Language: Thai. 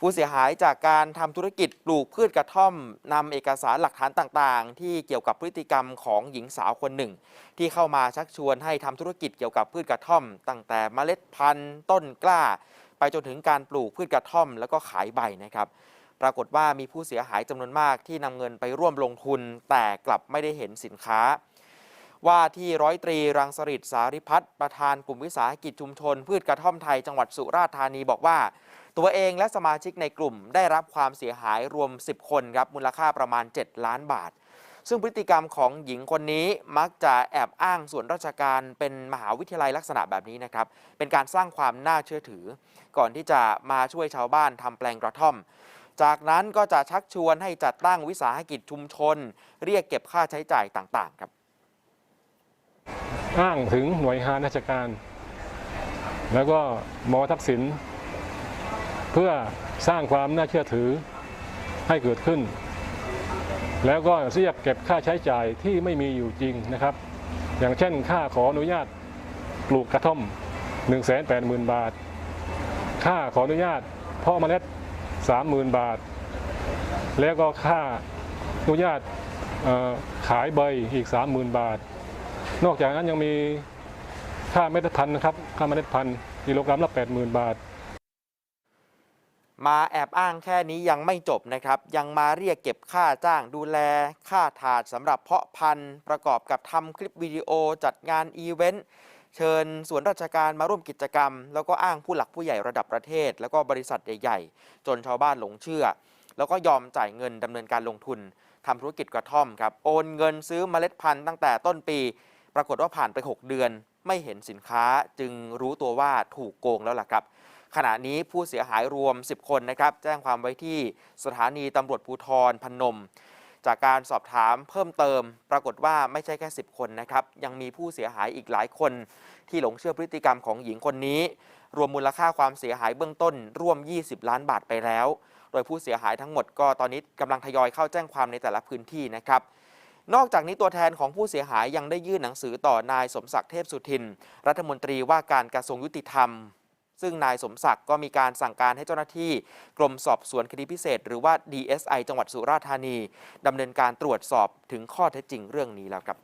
ผู้เสียหายจากการทำธุรกิจปลูกพืชกระท่อมนำเอกสารหลักฐานต่างๆ ที่เกี่ยวกับพฤติกรรมของหญิงสาวคนหนึ่ง ที่เข้ามาชักชวนให้ทำธุรกิจเกี่ยวกับพืชกระท่อม ตั้งแต่เมล็ดพันธุ์ ต้นกล้า ไปจนถึงการปลูกพืชกระท่อม แล้วก็ขายใบนะครับปรากฏว่ามีผู้เสียหายจำนวนมากที่นำเงินไปร่วมลงทุน แต่กลับไม่ได้เห็นสินค้า ว่าที่ร้อยตรีรังสฤษสาริพัฒน์ประธานกลุ่มวิสาหกิจชุมชนพืชกระท่อมไทยจังหวัดสุราษฎร์ธานีบอกว่า ตัวเองและสมาชิกในกลุ่มได้รับความเสียหายรวม 10 คนครับมูลค่าประมาณ 7 ล้านบาท ซึ่งพฤติกรรมของหญิงคนนี้มักจะแอบอ้างส่วนราชการเป็นมหาวิทยาลัยลักษณะแบบนี้นะครับ เป็นการสร้างความน่าเชื่อถือ ก่อนที่จะมาช่วยชาวบ้านทำแปลงกระท่อม จากนั้นก็จะชักชวนให้จัดตั้งวิสาหกิจชุมชน เรียกเก็บค่าใช้จ่ายต่างๆครับ อ้างถึงหน่วยงานราชการ แล้วก็มอทักษิณ พื่อสร้างความน่าเชื่อถือให้เกิดขึ้น แล้วก็เรียกเก็บค่าใช้จ่ายที่ไม่มีอยู่จริงนะครับ อย่างเช่นค่าขออนุญาตปลูกกระท่อม 180,000 บาท ค่าขออนุญาตเพาะเมล็ด 30,000 บาท แล้วก็ค่าอนุญาตขายใบอีก 30,000 บาท นอกจากนั้นยังมีค่าเม็ดพันธุ์นะครับ ค่าเมล็ดพันธุ์กิโลกรัมละ 80,000 บาท มาแอบอ้างแค่นี้ยังไม่จบนะครับ ยังมาเรียกเก็บค่าจ้างดูแล ค่าถาดสำหรับเพาะพันธุ์ ประกอบกับทำคลิปวิดีโอจัดงานอีเวนต์เชิญส่วนราชการมาร่วมกิจกรรม แล้วก็อ้างผู้หลักผู้ใหญ่ระดับประเทศ แล้วก็บริษัทใหญ่ๆ จนชาวบ้านหลงเชื่อ แล้วก็ยอมจ่ายเงินดำเนินการลงทุนทำธุรกิจกระท่อมครับโอนเงินซื้อเมล็ดพันธุ์ตั้งแต่ต้นปี ปรากฏว่าผ่านไป 6 เดือน ไม่เห็นสินค้าจึงรู้ตัวว่าถูกโกงแล้วล่ะครับ ขณะนี้ผู้เสียหายรวม 10 คนนะครับ แจ้งความไว้ที่สถานีตำรวจภูธรพนม จากการสอบถามเพิ่มเติม ปรากฏว่าไม่ใช่แค่ 10 คนนะครับ ยังมีผู้เสียหายอีกหลายคน ที่หลงเชื่อพฤติกรรมของหญิงคนนี้ รวมมูลค่าความเสียหายเบื้องต้นร่วม 20 ล้านบาทไปแล้ว โดยผู้เสียหายทั้งหมดก็ตอนนี้กำลังทยอยเข้าแจ้งความในแต่ละพื้นที่นะครับนอกจากนี้ตัวแทนของผู้เสียหายยังได้ยื่นหนังสือต่อนายสมศักดิ์เทพสุทิน รัฐมนตรีว่าการกระทรวงยุติธรรม ซึ่งนายสมศักดิ์ก็มีการสั่งการให้เจ้าหน้าที่ กรมสอบสวนคดีพิเศษ หรือว่า DSI จังหวัดสุราษฎร์ธานีดำเนินการตรวจสอบถึงข้อเท็จจริงเรื่องนี้แล้วครับ